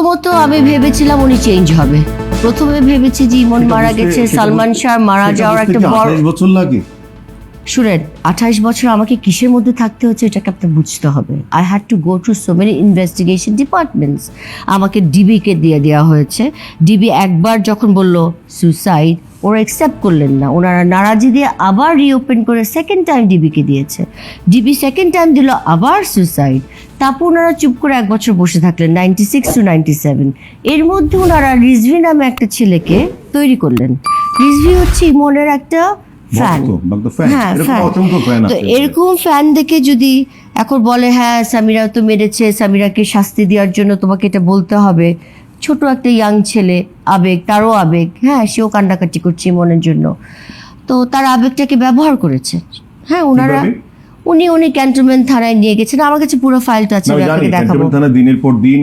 প্রথমত আমি ভেবেছিলাম উনি চেঞ্জ হবে। প্রথমে ভেবেছি জীবন মারা গেছে সালমান শাহ মারা যাওয়ার একটা বড় বছর লাগে? শুনেন আঠাইশ বছর আমাকে কিসের মধ্যে থাকতে হচ্ছে এটাকে আপনার বুঝতে হবে। I had to go to so many investigation departments আমাকে ডিবিকে দিয়ে দেওয়া হয়েছে। ডিবি একবার যখন বলল সুসাইড ওরা অ্যাকসেপ্ট করলেন না। ওনারা নারাজি দিয়ে আবার রিওপেন করে সেকেন্ড টাইম ডিবিকে দিয়েছে। ডিবি সেকেন্ড টাইম দিল, আবার সুসাইড তারপর ওনারা চুপ করে এক বছর বসে থাকলেন ninety six to ninety seven এর মধ্যে ওনারা রিজভি নামে একটা ছেলেকে তৈরি করলেন। রিজভি হচ্ছে ইমনের একটা ফ্যান। হ্যাঁ এরকম তো ফ্যান দেখে যদি এখন বলে হ্যাঁ সামিরা তো মেরেছে সামিরাকে শাস্তি দেওয়ার জন্য তোমাকে এটা বলতে হবে। ছোট একটা ইয়াং ছেলে আবেগ তারও আবেগ। হ্যাঁ সেও কান্নাকাটি করছে মনের জন্য। তো তার আবেগটাকে ব্যবহার করেছে। হ্যাঁ ওনারা উনি উনি ক্যান্টনমেন্ট থানায় নিয়ে গেছেন। আমার কাছে পুরো ফাইলটা আছে আপনাকে দেখাবো। থানা দিনের পর দিন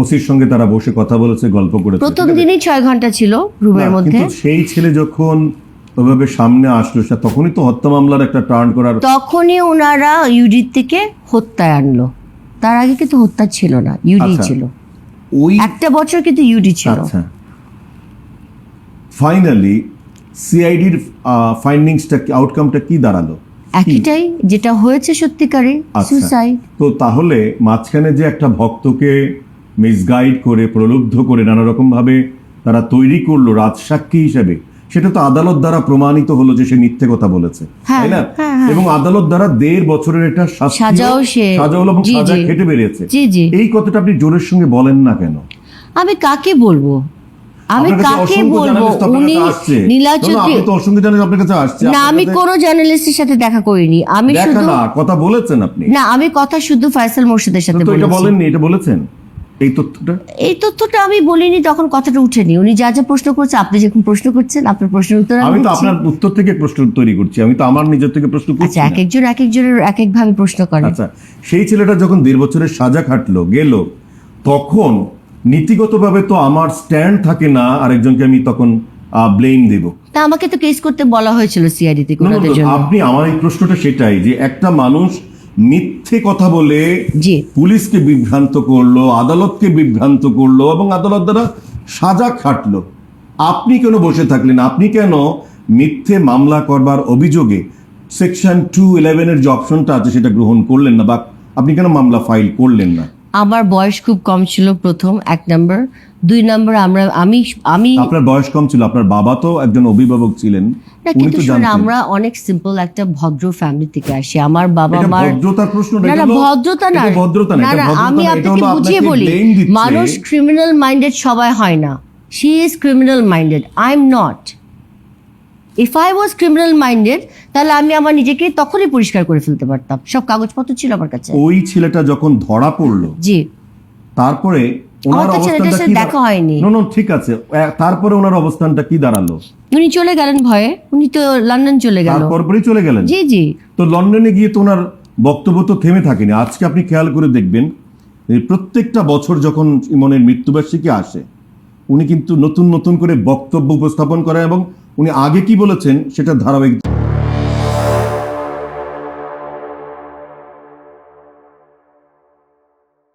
ওসির সঙ্গে তারা বসে কথা বলেছে গল্প করেছে প্রথম দিনই ছয় ঘণ্টা ছিল রুমের মধ্যে। সেই ছেলে যখন ওভাবে সামনে আসলো সে তখনই তো হত্যা মামলার একটা টার্ন করার তখনই ওনারা ইউডি থেকে হত্যায় আনলো। তার আগে কিন্তু হত্যা ছিল না ইউডি আচ্ছা। ছিল। ওই একটা বছর কিন্তু ইউডি ছিল। আচ্ছা। ফাইনালি সিআইডির ফাইন্ডিংসটা আউটকামটা কি দাঁড়াল? একটাই যেটা হয়েছে সত্যিকারে আচ্ছা। সুসাইড তো তাহলে মাঝখানে যে একটা ভক্তকে মিসগাইড করে প্রলুব্ধ করে নানা রকম ভাবে তারা তৈরি করল রাজসাক্ষী হিসেবে সেটা তো আদালত দ্বারা প্রমাণিত হলো যে সে মিথ্যে কথা বলেছে হ্যাঁ, তাই না? হ্যাঁ, হ্যাঁ। এবং আদালত দ্বারা দেড় বছরের একটা সাজাও সে- সাজা হলো এবং সাজা খেটে বেরিয়েছে। এই কথাটা আপনি জোরের সঙ্গে বলেন না কেন? আমি কাকে বলব? আমি কাকে বলব? উনি নীলা চৌধুরী তো অসংখ্য জানেন আপনার কাছে আসছে। না আমি কোনো জার্নালিস্টের সাথে দেখা করিনি। আমি শুধু কথা বলেছেন আপনি। না আমি কথা শুধু ফয়সাল মোর্শেদের সাথে তো এটা বলেননি এটা বলেছেন? এই তথ্যটা? এই তথ্যটা আমি বলিনি তখন কথাটা উঠেনি। উনি যা যা প্রশ্ন করছে আপনি যখন প্রশ্ন করছেন আপনার প্রশ্নের উত্তর আমি তো আপনার উত্তর থেকে প্রশ্ন তৈরি করছি আমি তো আমার নিজের থেকে প্রশ্ন করছি আচ্ছা এক একজন এক একজনের এক এক ভাবে প্রশ্ন করে আচ্ছা সেই ছেলেটা যখন দেড় বছরের সাজা খাটলো গেল তখন নীতিগতভাবে তো আমার স্ট্যান্ড থাকে না আরেকজনকে আমি তখন ব্লেম দেব। তা আমাকে তো কেস করতে বলা হয়েছিল সিআইডি থেকে না, না, জন্য। আপনি আমার এই প্রশ্নটা সেটাই যে একটা মানুষ মিথ্যে কথা বলে পুলিশকে বিভ্রান্ত করল আদালতকে বিভ্রান্ত করল এবং আদালত দ্বারা সাজা খাটলো। আপনি কেন বসে থাকলেন? আপনি কেন মিথ্যে মামলা করবার অভিযোগে সেকশন টু ইলেভেনের যে অপশনটা আছে সেটা গ্রহণ করলেন না বা আপনি কেন মামলা ফাইল করলেন না? আমার বয়স খুব কম ছিল প্রথম এক নম্বর দুই নম্বর আমরা আমি আমি আপনার বয়স কম ছিল আপনার বাবা তো একজন অভিভাবক ছিলেন না কিন্তু আমরা অনেক সিম্পল একটা ভদ্র ফ্যামিলি থেকে আসি। আমার বাবা মার ভদ্রতার প্রশ্ন না, না ভদ্রতা না ভদ্রতা না আমি আপনাকে বুঝিয়ে বলি মানুষ ক্রিমিনাল মাইন্ডেড সবাই হয় না। She is criminal minded I am not if I was criminal minded তাহলে আমি আমার নিজেকে তখনই পরিষ্কার করে ফেলতে পারতাম। সব কাগজপত্র ছিল আমার কাছে। ওই ছেলেটা যখন ধরা পড়ল জি। তারপরে ওনার অবস্থানটা কি দেখা হয়নি। No, no, ঠিক আছে। তারপরে ওনার অবস্থানটা কি দাঁড়াল? উনি চলে গেলেন ভয়ে। উনি তো লন্ডন চলে গেল। চলে গেলেন? জি জি। তো লন্ডনে গিয়ে তো ওনার বক্তব্য তো থেমে থাকেনি। আজকে আপনি খেয়াল করে দেখবেন প্রত্যেকটা বছর যখন ইমনের মৃত্যুবার্ষিকী আসে উনি কিন্তু নতুন নতুন করে বক্তব্য উপস্থাপন করেন এবং উনি আগে কি বলেছেন সেটা ধারাবাহিক